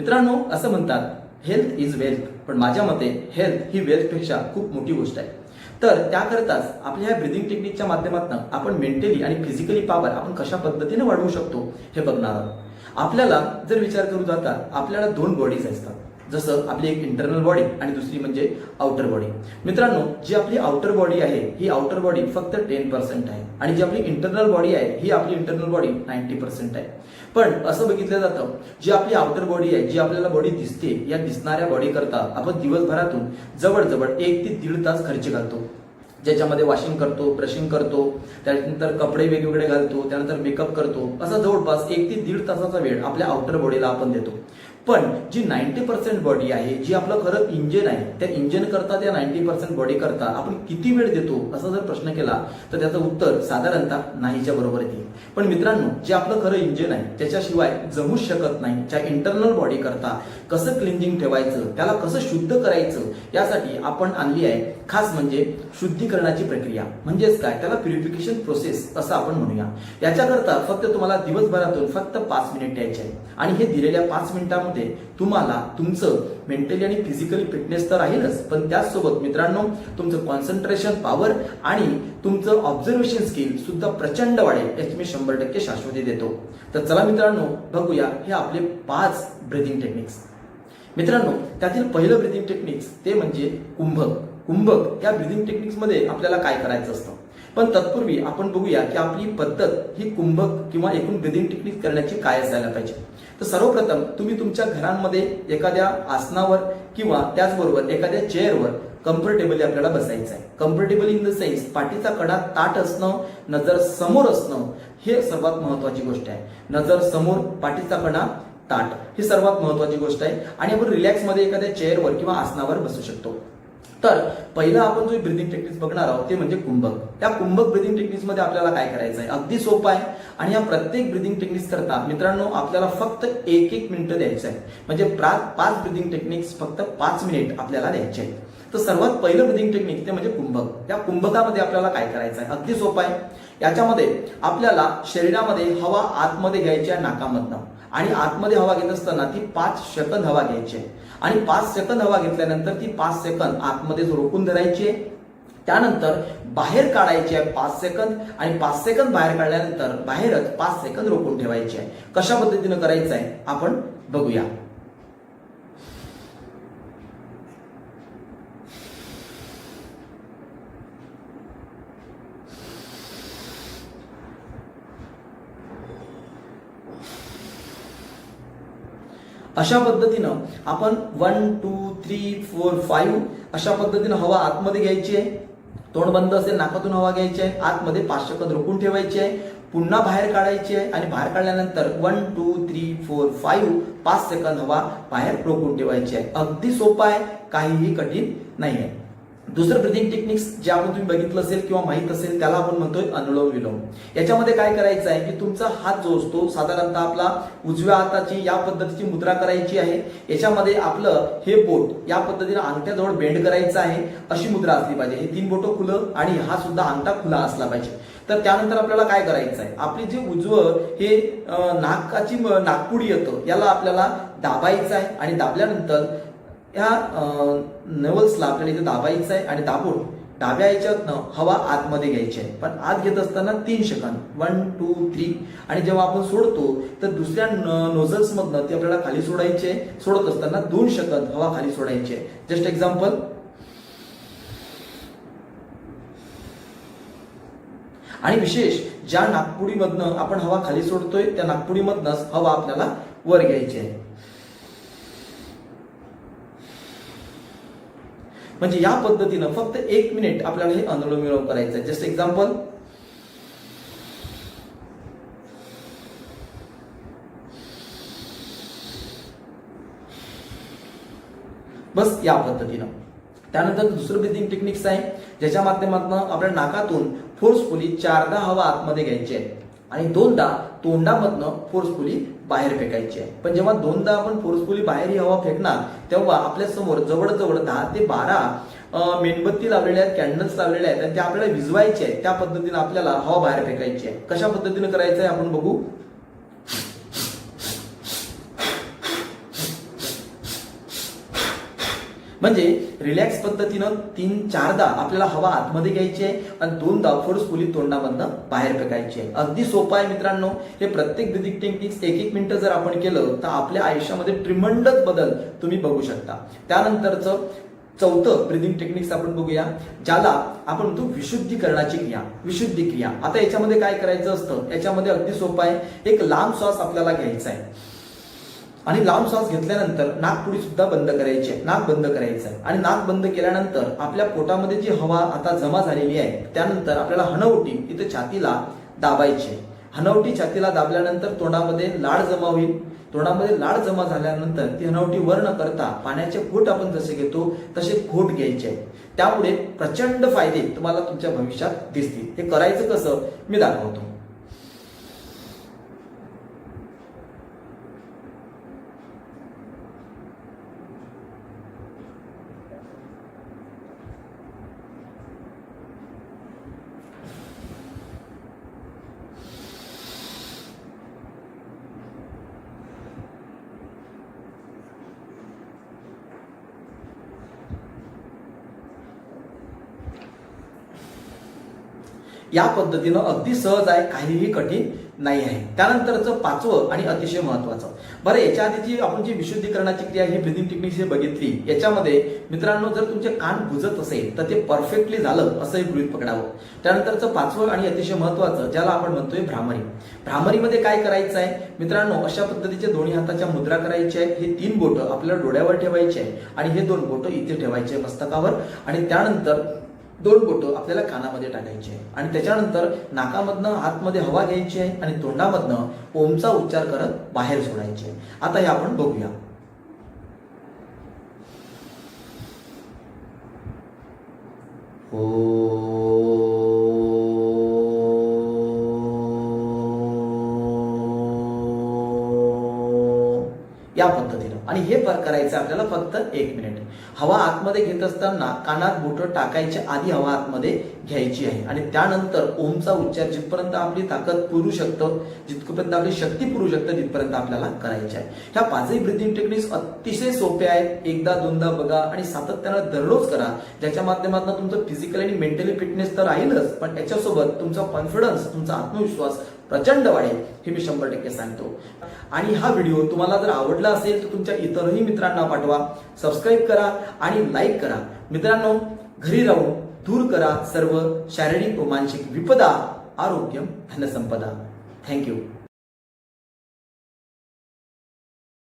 मित्रांनो असं म्हणतात हेल्थ इज वेल्थ पण माझ्या मते हेल्थ ही वेल्थपेक्षा खूप मोठी गोष्ट आहे. तर त्याकरताच आपल्या ह्या ब्रिदिंग टेक्निकच्या माध्यमातून आपण मेंटली आणि फिजिकली पॉवर आपण कशा पद्धतीने वाढवू शकतो हे बघणार आहोत. आपल्याला जर विचार करू जाता आपल्याला दोन बॉडीज असतात. जसं आपली एक इंटरनल बॉडी आणि दुसरी म्हणजे आउटर बॉडी मित्रांनो जी आपली आउटर बॉडी आहे ही आउटर बॉडी फक्त टेन पर्सेंट आहे. आणि जी आपली इंटरनल बॉडी आहे ही आपली इंटरनल बॉडी नाईन्टी पर्सेंट आहे. पण असं बघितलं जातं जी आपली आउटर बॉडी आहे जी आपल्याला बॉडी दिसते या दिसणाऱ्या बॉडी करता आपण दिवसभरातून जवळजवळ एक ते दीड तास खर्च घालतो. ज्याच्यामध्ये वॉशिंग करतो ब्रशिंग करतो त्यानंतर कपडे वेगवेगळे घालतो त्यानंतर मेकअप करतो. असा जवळपास एक ते दीड तासाचा वेळ आपल्या आउटर बॉडीला आपण देतो. पण जी नाईन्टी पर्सेंट बॉडी आहे जी आपलं खरं इंजिन आहे त्या इंजिन करता त्या नाईन्टी पर्सेंट बॉडी करता आपण किती वेळ देतो? असा जर प्रश्न केला तर त्याचं उत्तर साधारणतः नाहीच्या बरोबर येईल. पण मित्रांनो जे आपलं खरं इंजिन आहे त्याच्याशिवाय जमूच शकत नाही. ज्या इंटरनल बॉडी करता कसं क्लिंजिंग ठेवायचं त्याला कसं शुद्ध करायचं यासाठी आपण आणली आहे खास म्हणजे शुद्धीकरणाची प्रक्रिया. म्हणजेच काय? त्याला प्युरिफिकेशन प्रोसेस असं आपण म्हणूया. याच्याकरता फक्त तुम्हाला दिवसभरातून फक्त पाच मिनिट द्यायचे आहे आणि हे दिलेल्या पाच मिनिटांमध्ये तुम्हाला तुमचं मेंटली आणि फिजिकली फिटनेस तर राहीलच पण त्याचसोबत मित्रांनो तुमचं कॉन्सन्ट्रेशन पॉवर आणि तुमचं ऑब्झर्वेशन स्किल सुद्धा प्रचंड वाढेल याची मी शंभर टक्के शाश्वती देतो. तर चला मित्रांनो बघूया हे आपले पाच ब्रिदिंग टेक्निक्स मित्रांनो त्यातील पहिलं ब्रिदिंग टेक्निक्स ते म्हणजे कुंभक. कुंभक या ब्रिदिंग टेक्निक्समध्ये आपल्याला काय करायचं असतं? पण तत्पूर्वी आपण बघूया की आपली पद्धत ही कुंभक किंवा एकूण ब्रिदिंग टेक्निक करण्याची काय असायला पाहिजे. तर सर्वप्रथम तुम्ही तुमच्या घरांमध्ये एखाद्या आसनावर किंवा त्याचबरोबर एखाद्या चेअरवर कम्फर्टेबली आपल्याला बसायचं आहे. कम्फर्टेबल इन द सेन्स पाठीचा कडा ताट असणं नजर समोर असणं हे सर्वात महत्वाची गोष्ट आहे. नजर समोर पाठीचा कडा ताट ही सर्वात महत्वाची गोष्ट आहे. आणि आपण रिलॅक्समध्ये एखाद्या चेअरवर किंवा आसनावर बसू शकतो. तर पहिलं आपण जो ब्रिदिंग टेक्निक्स बघणार आहोत ते म्हणजे कुंभक. त्या कुंभक ब्रिदिंग टेक्निक्समध्ये आपल्याला काय करायचं आहे अगदी सोपं आहे. आणि या प्रत्येक ब्रिदिंग टेक्निक्स करता मित्रांनो आपल्याला फक्त एक एक मिनिटं द्यायचं आहे म्हणजे प्रा- पाच ब्रिदिंग टेक्निक्स फक्त पाच मिनिट आपल्याला द्यायचे आहेत तर सर्वात पहिलं ब्रिदिंग टेक्निक ते म्हणजे कुंभक. त्या कुंभकामध्ये आपल्याला काय करायचं आहे अगदी सोपं आहे. याच्यामध्ये आपल्याला शरीरामध्ये हवा आतमध्ये घ्यायची आहे नाकामधनं. आणि आतमध्ये हवा घेत असताना ती पाच सेकंद हवा घ्यायची आहे. आणि पाच सेकंद हवा घेतल्यानंतर ती पाच सेकंद आतमध्ये रोखून धरायची आहे त्यानंतर बाहेर काढायची आहे पाच सेकंद आणि पाच सेकंद बाहेर काढल्यानंतर बाहेरच पाच सेकंद रोखून ठेवायची आहे. कशा पद्धतीनं करायचं आहे आपण बघूया. अशा पद्धतीनं आपण one two three four five अशा पद्धतीनं हवा आतमध्ये घ्यायची आहे. तोंड बंद असेल नाकातून हवा घ्यायची आहे. आतमध्ये पाच सेकंद रोखून ठेवायची आहे. पुन्हा बाहेर काढायची आहे आणि बाहेर काढल्यानंतर one two three four five पाच सेकंद हवा बाहेर रोखून ठेवायची आहे. अगदी सोपं आहे काहीही कठीण नाही आहे. दुसरं ब्रिदिंग टेक्निक्स ज्यामध्ये आपण तुम्ही बघितलं असेल किंवा माहीत असेल त्याला आपण म्हणतोय अनुलोम विलोम. याच्यामध्ये काय करायचं आहे की तुमचा हात जो असतो साधारणतः आपला उजव्या हाताची या पद्धतीची मुद्रा करायची आहे. याच्यामध्ये आपलं हे बोट या पद्धतीने अंगठ्याजवळ बेंड करायचं आहे अशी मुद्रा असली पाहिजे. हे तीन बोटं खुलं आणि हा सुद्धा अंगठा खुला असला पाहिजे. तर त्यानंतर आपल्याला काय करायचं आहे? आपली जे उजवं हे नाकाची नाकपुडी येतं याला आपल्याला दाबायचं आहे आणि दाबल्यानंतर या नवल्सला आपल्याला इथे दाबायचं आहे आणि दाबून डाव्या याच्यातनं हवा आतमध्ये घ्यायची आहे. पण आत घेत असताना तीन सेकंद. वन टू थ्री आणि जेव्हा आपण सोडतो तर दुसऱ्या नोझल्समधनं ती आपल्याला खाली सोडायची आहे. सोडत असताना दोन सेकंद हवा खाली सोडायची आहे. जस्ट एक्झाम्पल आणि विशेष ज्या नागपुडीमधनं आपण हवा खाली सोडतोय त्या नागपुडीमधनंच हवा आपल्याला वर घ्यायची आहे. म्हणजे या पद्धतीनं फक्त एक मिनिट आपल्याला हे अनुलोम विलोम करायचं आहे. जस्ट एक्झाम्पल बस या पद्धतीनं. त्यानंतर दुसरं ब्रिदिंग टेक्निक्स आहे ज्याच्या माध्यमातून आपल्या नाकातून फोर्सफुली चारदा हवा आतमध्ये घ्यायची आहे. आणि दोनदा तोंडामधनं फोर्सफुली बाहेर फेकायची आहे. पण जेव्हा दोनदा आपण फोर्सफुली बाहेर ही हवा फेकणार तेव्हा आपल्यासमोर जवळजवळ दहा ते बारा मेणबत्ती लावलेल्या आहेत कॅन्डल्स लावलेल्या आहेत आणि त्या आपल्याला विजवायच्या आहेत. त्या पद्धतीने आपल्याला हवा बाहेर फेकायची आहे. कशा पद्धतीने करायचं आहे आपण बघू? म्हणजे रिलॅक्स पद्धतीनं तीन चारदा आपल्याला हवा आतमध्ये घ्यायची आहे आणि दोनदा फोर्सफुली तोंडामधनं बाहेर फेकायची आहे. अगदी सोपं आहे मित्रांनो. हे प्रत्येक ब्रिदिंग टेक्निक्स एक एक मिनिटं जर आपण केलं तर आपल्या आयुष्यामध्ये ट्रिमंडस बदल तुम्ही बघू शकता. त्यानंतरचं चौथं ब्रिदिंग टेक्निक्स आपण बघूया ज्याला आपण म्हणतो विशुद्धीकरणाची क्रिया. विशुद्धी क्रिया आता याच्यामध्ये काय करायचं असतं? याच्यामध्ये अगदी सोपं आहे. एक लांब श्वास आपल्याला घ्यायचा आहे. आणि लांब श्वास घेतल्यानंतर नाकपुडी सुद्धा बंद करायची आहे. नाक बंद करायचं. आणि नाक बंद केल्यानंतर आपल्या पोटामध्ये जी हवा आता जमा झालेली आहे त्यानंतर आपल्याला हनवटी इथे छातीला दाबायची आहे. हनवटी छातीला दाबल्यानंतर तोंडामध्ये लाड जमा होईल. तोंडामध्ये लाड जमा झाल्यानंतर ती हनवटी वर न करता पाण्याचे घोट आपण जसे घेतो तसे घोट घ्यायचे आहेत. त्यामुळे प्रचंड फायदे तुम्हाला तुमच्या भविष्यात दिसतील. हे करायचं कसं? मी दाखवतो. या पद्धतीनं अगदी सहज आहे काहीही कठीण नाही आहे. त्यानंतरचं पाचवं आणि अतिशय महत्वाचं. बरं याच्या आधीची आपण जी विशुद्धीकरणाची क्रिया ही ब्रिदिंग टेक्निक्स बघितली याच्यामध्ये मित्रांनो जर तुमचे कान बुजत असेल तर ते परफेक्टली झालं असंही गृहित पकडावं. त्यानंतरचं पाचवं आणि अतिशय महत्वाचं ज्याला आपण म्हणतोय भ्रामरी. भ्रामरीमध्ये काय करायचं आहे? मित्रांनो अशा पद्धतीचे दोन्ही हाताच्या मुद्रा करायच्या आहेत हे तीन बोटं आपल्याला डोळ्यावर ठेवायचे आहे आणि हे दोन बोटं इथे ठेवायचे आहे मस्तकावर. आणि त्यानंतर दोन बोटं आपल्याला कानामध्ये टाकायची आहे. आणि त्याच्यानंतर नाकामधनं आतमध्ये हवा घ्यायची आहे आणि तोंडामधनं ओमचा उच्चार करत बाहेर सोडायची आहे. आता हे आपण बघूया. ओ पद्धतीनं आणि हे पर करायचं आपल्याला फक्त एक मिनिट हवा आतमध्ये घेत असताना कानात बोटं टाकायच्या आधी हवा आतमध्ये घ्यायची आहे. आणि त्यानंतर ओमचा उच्चार जिथपर्यंत आपली ताकद पुरू शकतं जिथपर्यंत आपली शक्ती पुरू शकतं तिथपर्यंत आपल्याला करायची आहे. ह्या पाचही ब्रिथिंग टेक्निक्स अतिशय सोप्या आहेत. एकदा दोनदा बघा आणि सातत्यानं दररोज करा. ज्याच्या माध्यमातून तुमचं फिजिकल आणि मेंटली फिटनेस तर राहीलच पण याच्यासोबत तुमचा कॉन्फिडन्स तुमचा आत्मविश्वास प्रचंड वाढेल हे मी शंभर टक्के सांगतो. आणि हा व्हिडिओ तुम्हाला जर आवडला असेल तर तुमच्या इतरही मित्रांना पाठवा. सबस्क्राईब करा आणि लाईक करा. मित्रांनो घरी राहून दूर करा सर्व शारीरिक व मानसिक विपदा आरोग्य धनसंपदा. थँक्यू